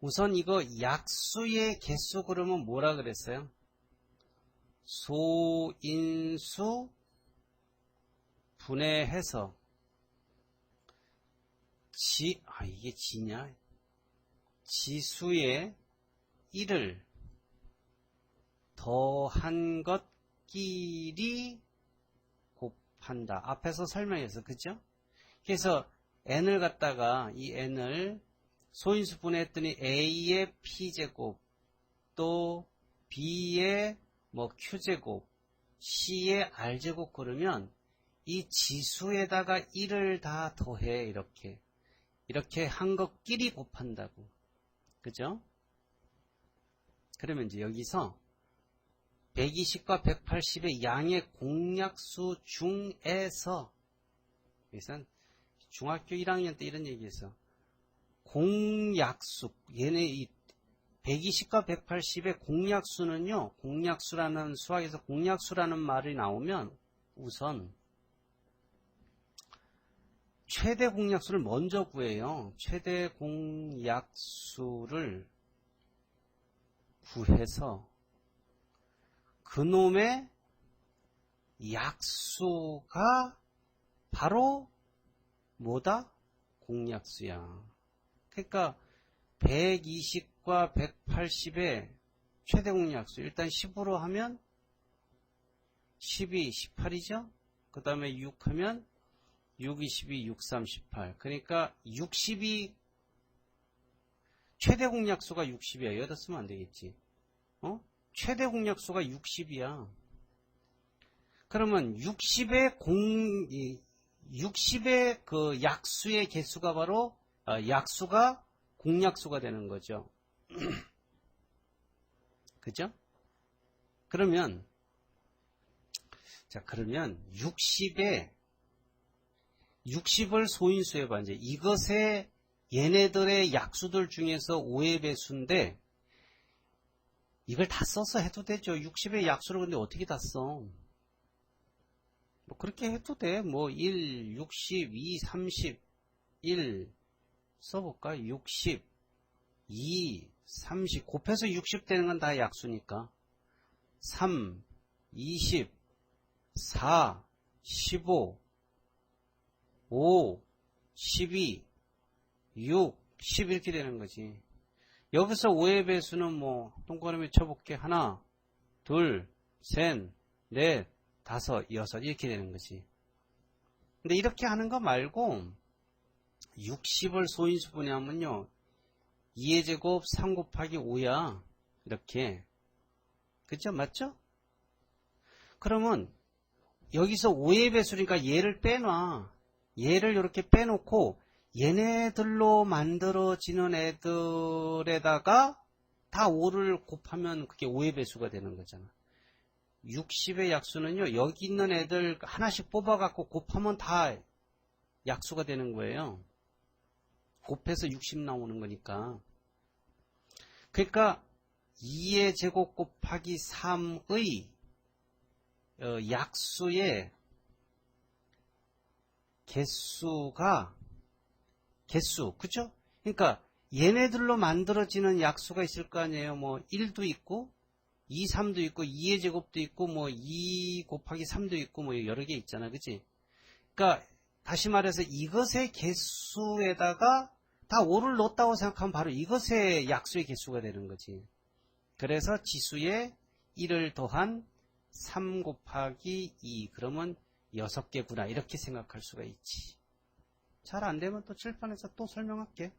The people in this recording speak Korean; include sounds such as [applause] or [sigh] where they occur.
우선 이거 약수의 개수 그러면 뭐라 그랬어요? 소인수 분해해서 지, 아, 이게 지냐? 지수의 1을 더한 것끼리 곱한다. 앞에서 설명해서, 그죠? 그래서 n을 갖다가 이 n을 소인수 분해했더니 a의 p제곱 또 b의 뭐 q제곱 c의 r제곱 그러면 이 지수에다가 1을 다 더해 이렇게 이렇게 한 것끼리 곱한다고 그죠? 그러면 이제 여기서 120과 180의 양의 공약수 중에서 여기선 중학교 1학년 때 이런 얘기했어. 공약수 얘네 이 120과 180의 공약수는요. 공약수라는 수학에서 공약수라는 말이 나오면 우선 최대 공약수를 먼저 구해요. 최대 공약수를 구해서 그놈의 약수가 바로 뭐다? 공약수야. 그러니까 120과 180의 최대 공약수 일단 10으로 하면 12, 18이죠? 그 다음에 6 하면 6, 22, 6, 3, 18. 그러니까 60이 최대 공약수가 60이야. 여기다 쓰면 안 되겠지. 어? 최대 공약수가 60이야. 그러면 60의 공 60의 그 약수의 개수가 바로 어, 약수가 공약수가 되는 거죠. [clears throat] 그죠? 그러면 자 그러면 60에 60을 소인수 해봐 이제 이것의 얘네들의 약수들 중에서 5의 배수인데 이걸 다 써서 해도 되죠. 60의 약수를 근데 어떻게 다 써? 뭐 그렇게 해도 돼. 뭐 1, 60, 2, 30, 1 써볼까? 60, 2, 30 곱해서 60 되는 건 다 약수니까 3, 20, 4, 15, 5, 12, 6, 10 이렇게 되는 거지. 여기서 5의 배수는 뭐 동그라미 쳐볼게. 하나, 둘, 셋, 넷, 다섯, 여섯 이렇게 되는 거지. 근데 이렇게 하는 거 말고 60을 소인수 분해 하면요. 2의 제곱 3 곱하기 5야. 이렇게. 그죠? 맞죠? 그러면 여기서 5의 배수니까 얘를 빼놔. 얘를 이렇게 빼놓고 얘네들로 만들어지는 애들에다가 다 5를 곱하면 그게 5의 배수가 되는 거잖아. 60의 약수는요, 여기 있는 애들 하나씩 뽑아갖고 곱하면 다 약수가 되는 거예요. 곱해서 60 나오는 거니까. 그러니까 2의 제곱 곱하기 3의 어, 약수의 개수가 개수 그죠? 그러니까 얘네들로 만들어지는 약수가 있을 거 아니에요. 뭐 1도 있고 2, 3도 있고 2의 제곱도 있고 뭐 2 곱하기 3도 있고 뭐 여러 개 있잖아. 그치? 그러니까 다시 말해서 이것의 개수에다가 다 5를 넣었다고 생각하면 바로 이것의 약수의 개수가 되는 거지. 그래서 지수에 1을 더한 3 곱하기 2 그러면 6개구나 이렇게 생각할 수가 있지. 잘 안되면 또 칠판에서 또 설명할게.